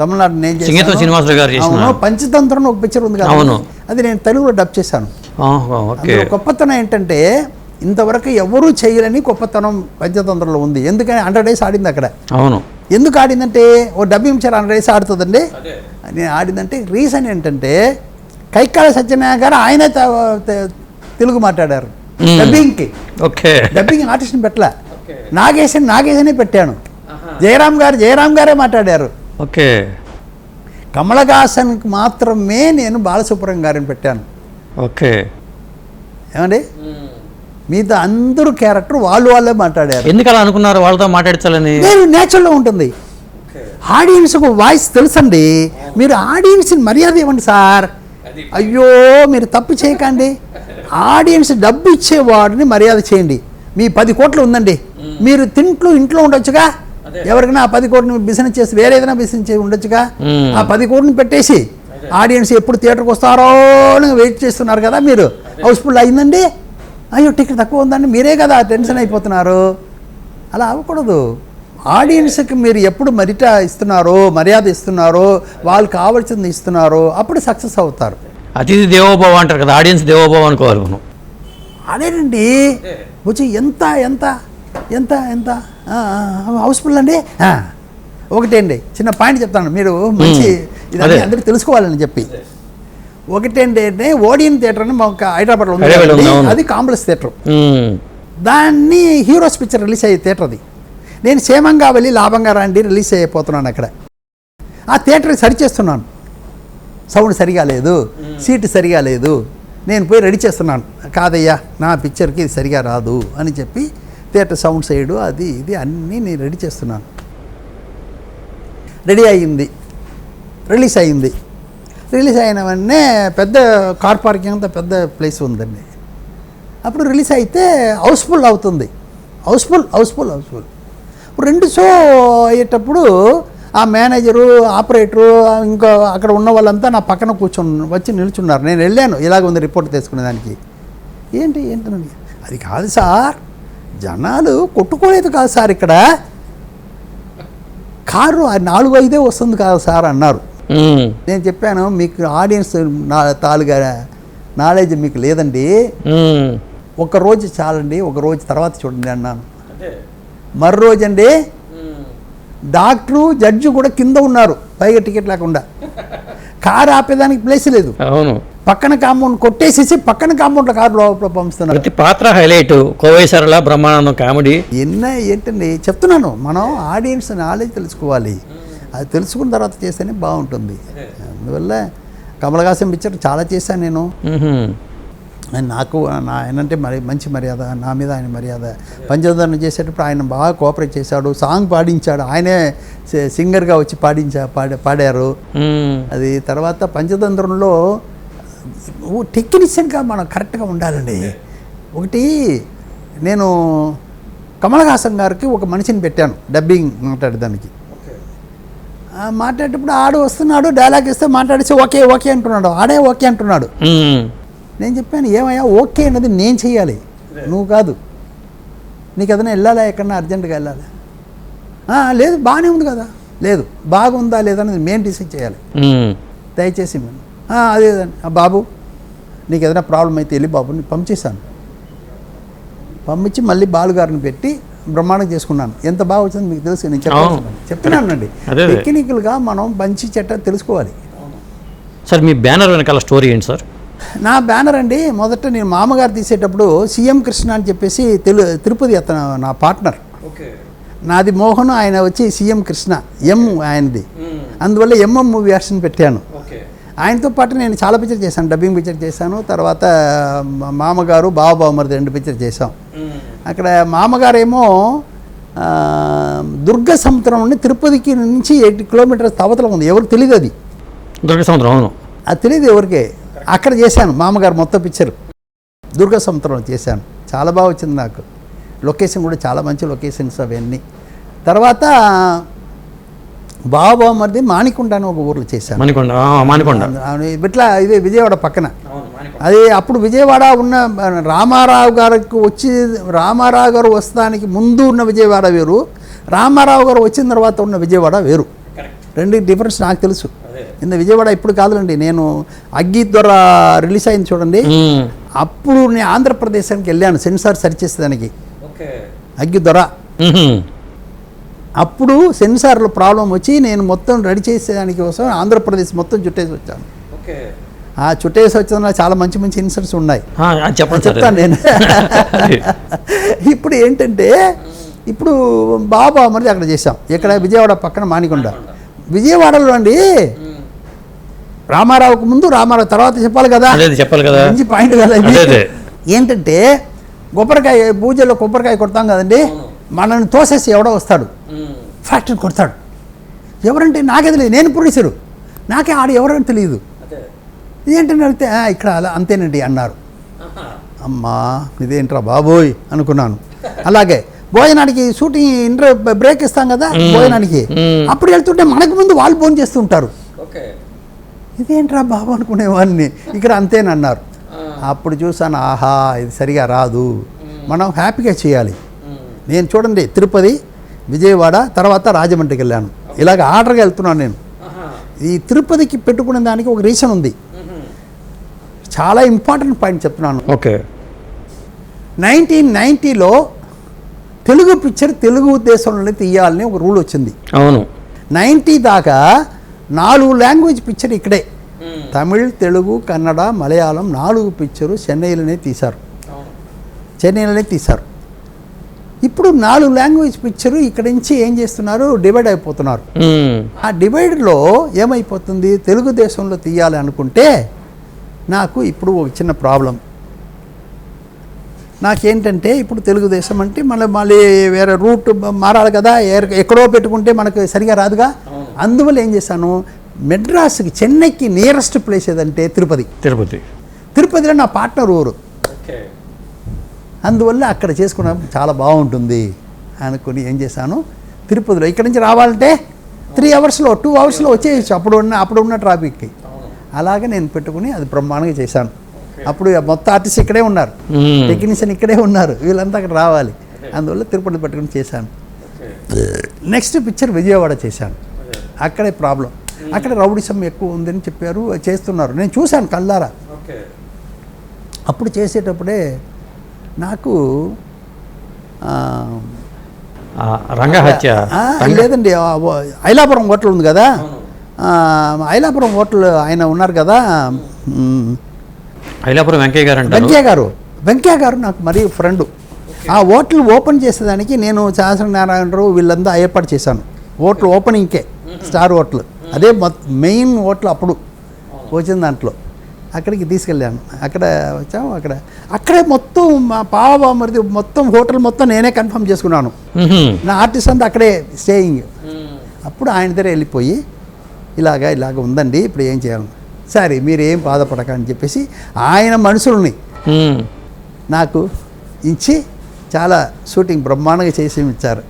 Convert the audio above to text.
తమిళనాడు నేను సింగీతం. శ్రీనివాసరావు గారు చేసిన అవును పంచతంత్రం ఒక పిక్చర్ ఉంది కదా. అవును. అది నేను తెలుగులో డబ్ చేశాను. గొప్పతనం ఏంటంటే ఇంతవరకు ఎవరూ చేయలేని గొప్పతనం పంచతంత్రంలో ఉంది. ఎందుకని? హండ్రెడ్ డేస్ ఆడింది అక్కడ. అవును. ఎందుకు ఆడిందంటే ఓ డబ్బింగ్ ఇచ్చారు హండ్రెడ్ డేస్ ఆడుతుందండి. నేను ఆడిందంటే రీజన్ ఏంటంటే కైకాల సత్యనారాయణ గారు ఆయనే తెలుగు మాట్లాడారు. డబ్బింగ్కి ఓకే. డబ్బింగ్ ఆర్టిస్ట్ని పెట్టలే. నాగేశన్ నాగేశనే పెట్టాను. జయరామ్ గారు జయరామ్ గారే మాట్లాడారు. ఓకే. కమలహాసన్కి మాత్రమే నేను బాలసుబ్రహ్మణ్యం గారిని పెట్టాను. ఓకే. ఏమండి? మిగతా అందరూ క్యారెక్టర్ వాళ్ళు వాళ్ళే మాట్లాడారు. ఎందుకు అలా అనుకున్నారు వాళ్ళతో మాట్లాడించాలని? నేను నేచురల్గా ఉంటుంది. ఆడియన్స్కు వాయిస్ తెలుసండి? మీరు ఆడియన్స్ని మర్యాద ఇవ్వండి సార్. అయ్యో మీరు తప్పు చేయకండి. ఆడియన్స్ డబ్బు ఇచ్చేవాడిని మర్యాద చేయండి. మీ పది కోట్లు ఉందండి. మీరు తింట్లు ఇంట్లో ఉండొచ్చుగా? ఎవరికైనా ఆ పది కోట్లని బిజినెస్ చేసి వేరే ఏదైనా బిజినెస్ చేసి ఉండొచ్చుగా. ఆ పది కోట్లని పెట్టేసి ఆడియన్స్ ఎప్పుడు థియేటర్కి వస్తారో వెయిట్ చేస్తున్నారు కదా మీరు. హౌస్ఫుల్ అయిందండి? అయ్యో టికెట్ తక్కువ ఉందండి. మీరే కదా టెన్షన్ అయిపోతున్నారు. అలా అవ్వకూడదు. ఆడియన్స్కి మీరు ఎప్పుడు మరిట ఇస్తున్నారో మర్యాద ఇస్తున్నారో వాళ్ళు కావాల్సింది ఇస్తున్నారో అప్పుడు సక్సెస్ అవుతారు. అతిథి దేవోభవ అంటారు కదా ఆడియన్స్ దేవోభవ అనుకోవాలి మనం. అదేనండి. వచ్చి ఎంత ఎంత ఎంత ఎంత? హౌస్ఫుల్ అండి? ఆ, ఒకటేండి చిన్న పాయింట్ చెప్తాను. మీరు మంచి ఇది అదే. అందరికీ తెలుసుకోవాలని చెప్పి. ఒకటేంటి అంటే ఓడియన్ థియేటర్ అని మాకు హైదరాబాద్లో ఉంది. అది కాంప్లెక్స్ థియేటర్. దాన్ని హీరోస్ పిక్చర్ రిలీజ్ అయ్యే థియేటర్ అది. నేను క్షేమంగా వెళ్ళి లాభంగా రండి రిలీజ్ అయిపోతున్నాను అక్కడ. ఆ థియేటర్ సరి చేస్తున్నాను. సౌండ్ సరిగా లేదు సీట్ సరిగా లేదు. నేను పోయి రెడీ చేస్తున్నాను. కాదయ్యా నా పిక్చర్కి ఇది సరిగా రాదు అని చెప్పి థియేటర్ సౌండ్ సైడు అది ఇది అన్నీ నేను రెడీ చేస్తున్నాను. రెడీ అయ్యింది. రిలీజ్ అయ్యింది. రిలీజ్ అయిన వెంటనే పెద్ద కార్ పార్కింగ్ అంత పెద్ద ప్లేస్ ఉందండి. అప్పుడు రిలీజ్ అయితే హౌస్ఫుల్ అవుతుంది. House full house full house full. ఇప్పుడు రెండు షో అయ్యేటప్పుడు ఆ మేనేజరు ఆపరేటరు ఇంకా అక్కడ ఉన్న వాళ్ళంతా నా పక్కన కూర్చొని వచ్చి నిల్చున్నారు. నేను వెళ్ళాను. ఇలాగ ఉంది రిపోర్ట్ తీసుకునే దానికి ఏంటి ఏంటి? అది కాదు సార్. జనాలు కొట్టుకోలేదు కాదు సార్ ఇక్కడ. కారు నాలుగు ఐదే వస్తుంది కాదు సార్ అన్నారు. నేను చెప్పాను మీకు ఆడియన్స్ నా తాలుగా నాలెడ్జ్ మీకు లేదండి. ఒక రోజు చాలండి ఒక రోజు తర్వాత చూడండి అన్నాను. మరో రోజు అండి డాక్టరు జడ్జి కూడా కింద ఉన్నారు పైగా టికెట్ లేకుండా. కారు ఆపేదానికి ప్లేస్ లేదు. అవును. పక్కన కాంపౌండ్ కొట్టేసేసి పక్కన కాంపౌండ్లో కారు లోపల పంపిస్తున్నారు. ప్రతి పాత్ర హైలైట్. కోవై సరళ బ్రహ్మానందం కామెడీ. ఎన్న ఏంటండి? చెప్తున్నాను మనం ఆడియన్స్ నాలెడ్జ్ తెలుసుకోవాలి. అది తెలుసుకున్న తర్వాత చేస్తేనే బాగుంటుంది. అందువల్ల కమలహాసన్ పిక్చర్ చాలా చేశాను నేను. నాకు నా ఆయనంటే మరి మంచి మర్యాద నా మీద ఆయన మర్యాద. పంచోధరణ చేసేటప్పుడు ఆయన బాగా కోఆపరేట్ చేశాడు సాంగ్ పాడించాడు. ఆయనే సింగర్గా వచ్చి పాడించా పాడా పాడారు. అది తర్వాత పంచతంత్రంలో టెక్నీషియన్గా మనం కరెక్ట్గా ఉండాలండి. ఒకటి నేను కమల్ హాసన్ గారికి ఒక మనిషిని పెట్టాను డబ్బింగ్ మాట్లాడడానికి ఆ, మాట్లాడేటప్పుడు ఆడు వస్తున్నాడు డైలాగ్ ఇస్తే మాట్లాడేసి ఓకే ఓకే అంటున్నాడు. ఆడే ఓకే అంటున్నాడు. నేను చెప్పాను ఏమయ్యా ఓకే అన్నది నేను చెయ్యాలి. నువ్వు కాదు. నీకు ఏదైనా వెళ్ళాలా ఎక్కడన్నా అర్జెంటుగా వెళ్ళాలా? "ఆ, లేదు బాగానే ఉంది కదా. లేదు బాగుందా లేదా అనేది మేము డిసైడ్ చేయాలి. దయచేసి మేము "ఆ, అదే అదే. ఆ, బాబు నీకు ఏదైనా ప్రాబ్లం అయితే వెళ్ళి బాబుని పంపించేశాను పంపించి మళ్ళీ బాలుగారిని పెట్టి బ్రహ్మాండం చేసుకున్నాను. ఎంత బాగా వచ్చిందో మీకు తెలుసు నేను. చెప్పాను చెప్తున్నానండి. టెక్నికల్గా మనం మంచి చెట్ట తెలుసుకోవాలి. సార్ మీ బ్యానర్ వెనకాల స్టోరీ ఏంటి సార్? నా బ్యానర్ అండి మొదట నేను మామగారు తీసేటప్పుడు సీఎం కృష్ణ అని చెప్పేసి తెలు తిరుపతి అతను నా పార్ట్నర్. నాది మోహన్ ఆయన వచ్చి సీఎం కృష్ణ ఎం ఆయనది. అందువల్ల ఎంఎం మూవీ వెర్షన్ పెట్టాను. ఆయనతో పాటు నేను చాలా పిక్చర్ చేశాను. డబ్బింగ్ పిక్చర్ చేశాను. తర్వాత మామగారు బావబావమరిది రెండు పిక్చర్ చేశాం. అక్కడ మామగారేమో ఆ, దుర్గ సముద్రం నుండి తిరుపతికి నుంచి ఎయిట్ కిలోమీటర్స్ అవతల ఉంది. ఎవరికి తెలియదు అది. దుర్గ సముద్రం అవును. అది తెలియదు ఎవరికే. అక్కడ చేశాను. మామగారు మొత్తం పిక్చర్ దుర్గా సముద్రంలో చేశాను. చాలా బాగా వచ్చింది నాకు. లొకేషన్ కూడా చాలా మంచి లొకేషన్స్ అవన్నీ. తర్వాత బాబామరిది మాణికొండ అని ఒక ఊర్లో చేశాను మణికొండ ఆ, మానికొండ ఇట్లా ఇదే విజయవాడ పక్కన. అది అప్పుడు విజయవాడ ఉన్న రామారావు గారికి వచ్చి రామారావు గారు వస్తానికి ముందు ఉన్న విజయవాడ వేరు. రామారావు గారు వచ్చిన తర్వాత ఉన్న విజయవాడ వేరు. రెండు డిఫరెన్స్ నాకు తెలుసు. ఇంత విజయవాడ ఇప్పుడు కాదులండి నేను అగ్గి దొర రిలీజ్ అయింది చూడండి. అప్పుడు నేను ఆంధ్రప్రదేశానికి వెళ్ళాను సెన్సార్ సరి చేసేదానికి. అగ్గి దొర. అప్పుడు సెన్సార్లో ప్రాబ్లం వచ్చి నేను మొత్తం రెడీ చేసేదానికి కోసం ఆంధ్రప్రదేశ్ మొత్తం చుట్టేసి వచ్చాను. ఆ చుట్టేసి వచ్చిన చాలా మంచి మంచి ఇన్సర్ట్స్ ఉన్నాయి. చెప్తాను నేను. ఇప్పుడు ఏంటంటే ఇప్పుడు బాబా మరి అక్కడ చేసాం ఇక్కడ విజయవాడ పక్కన మానికొండ విజయవాడలో అండి రామారావుకు ముందు రామారావు తర్వాత చెప్పాలి కదా? చెప్పాలి కదా. మంచి పాయింట్ కదా. ఏంటంటే కొబ్బరికాయ పూజలో కొబ్బరికాయ కొడతాం కదండి? మనల్ని తోసేసి ఎవడో వస్తాడు. ఫ్యాక్టరీ కొడతాడు. ఎవరంటే నాకే తెలియదు. నేను ప్రొడ్యూసరు. నాకే ఆడు ఎవరని తెలియదు. ఇదేంటని అడిగితే "ఆ, ఇక్కడ అలా అంతేనండి అన్నారు. అమ్మా ఇదేంట్రా బాబోయ్ అనుకున్నాను. అలాగే భోజనానికి షూటింగ్ ఇంటర్ బ్రేక్ ఇస్తాం కదా. భోజనానికి. అప్పుడు వెళ్తుంటే మనకు ముందు వాళ్ళు ఫోన్ చేస్తుంటారు ఇదేంట్రా బాబు అనుకునేవాడిని. ఇక్కడ అంతేనన్నారు. అప్పుడు చూసాను ఆహా ఇది సరిగా రాదు. మనం హ్యాపీగా చేయాలి. నేను చూడండి తిరుపతి విజయవాడ తర్వాత రాజమండ్రికి వెళ్ళాను. ఇలాగ ఆర్డర్గా వెళ్తున్నాను నేను. ఈ తిరుపతికి పెట్టుకునే దానికి ఒక రీజన్ ఉంది. చాలా ఇంపార్టెంట్ పాయింట్ చెప్తున్నాను. ఓకే. నైన్టీన్ నైంటీలో తెలుగు పిక్చర్ తెలుగు దేశంలోనే తీయాలని ఒక రూల్ వచ్చింది. అవును. నైంటీ దాకా నాలుగు లాంగ్వేజ్ పిక్చర్ ఇక్కడే. తమిళ్ తెలుగు కన్నడ మలయాళం నాలుగు పిక్చరు చెన్నైలోనే తీశారు. చెన్నైలోనే తీశారు. ఇప్పుడు నాలుగు లాంగ్వేజ్ పిక్చరు ఇక్కడి నుంచి ఏం చేస్తున్నారు? డివైడ్ అయిపోతున్నారు. ఆ డివైడ్లో ఏమైపోతుంది? తెలుగుదేశంలో తీయాలి అనుకుంటే నాకు ఇప్పుడు ఒక చిన్న ప్రాబ్లం. నాకేంటంటే ఇప్పుడు తెలుగుదేశం అంటే మళ్ళీ మళ్ళీ వేరే రూట్ మారాలి కదా. ఎక్కడో పెట్టుకుంటే మనకు సరిగా రాదుగా. అందువల్ల ఏం చేశాను? మెడ్రాస్కి చెన్నైకి నియరెస్ట్ ప్లేస్ ఏదంటే తిరుపతి. తిరుపతి. తిరుపతిలో నా పార్ట్నర్ ఊరు. అందువల్ల అక్కడ చేసుకున్న చాలా బాగుంటుంది అనుకుని ఏం చేశాను? తిరుపతిలో ఇక్కడి నుంచి రావాలంటే త్రీ అవర్స్లో టూ అవర్స్లో వచ్చేయచ్చు. అప్పుడు ఉన్న అప్పుడు ఉన్న ట్రాఫిక్కి అలాగే నేను పెట్టుకుని అది బ్రహ్మాండంగా చేశాను. అప్పుడు మొత్తం ఆర్టిస్ట్ ఇక్కడే ఉన్నారు. టెక్నీషియన్ ఇక్కడే ఉన్నారు. వీళ్ళంతా అక్కడ రావాలి. అందువల్ల తిరుపతి పెట్టుకుని చేశాను. నెక్స్ట్ పిక్చర్ విజయవాడ చేశాను. అక్కడే ప్రాబ్లం అక్కడ రౌడిజం ఎక్కువ ఉందని చెప్పారు చేస్తున్నారు. నేను చూశాను కళ్ళారా. అప్పుడు చేసేటప్పుడే నాకు రంగహత్య లేదండి ఐలాపురం హోటల్ ఉంది కదా. ఐలాపురం హోటల్ ఆయన ఉన్నారు కదా. ఐలాపురం వెంకయ్య గారు వెంకయ్య గారు. వెంకయ్య గారు నాకు మరీ ఫ్రెండ్. ఆ హోటల్ ఓపెన్ చేసేదానికి నేను శాసన నారాయణరావు వీళ్ళంతా ఏర్పాటు చేశాను. హోటల్ ఓపెనింగ్కే. Star hotel. అదే మెయిన్ హోటల్ అప్పుడు. వచ్చిన దాంట్లో. అక్కడికి తీసుకెళ్ళాను. అక్కడ వచ్చాము అక్కడ. అక్కడే మొత్తం మా పావ మరిది మొత్తం హోటల్ మొత్తం నేనే కన్ఫర్మ్ చేసుకున్నాను. నా ఆర్టిస్ట్ అంతా అక్కడే స్టేయింగ్. అప్పుడు ఆయన దగ్గర వెళ్ళిపోయి ఇలాగా ఇలాగ ఉందండి ఇప్పుడు ఏం చేయాలి? సరే మీరు ఏం బాధపడక అని చెప్పేసి ఆయన మనుషుల్ని. నాకు ఇచ్చి చాలా షూటింగ్ బ్రహ్మాండంగా చేసి ఇచ్చారు.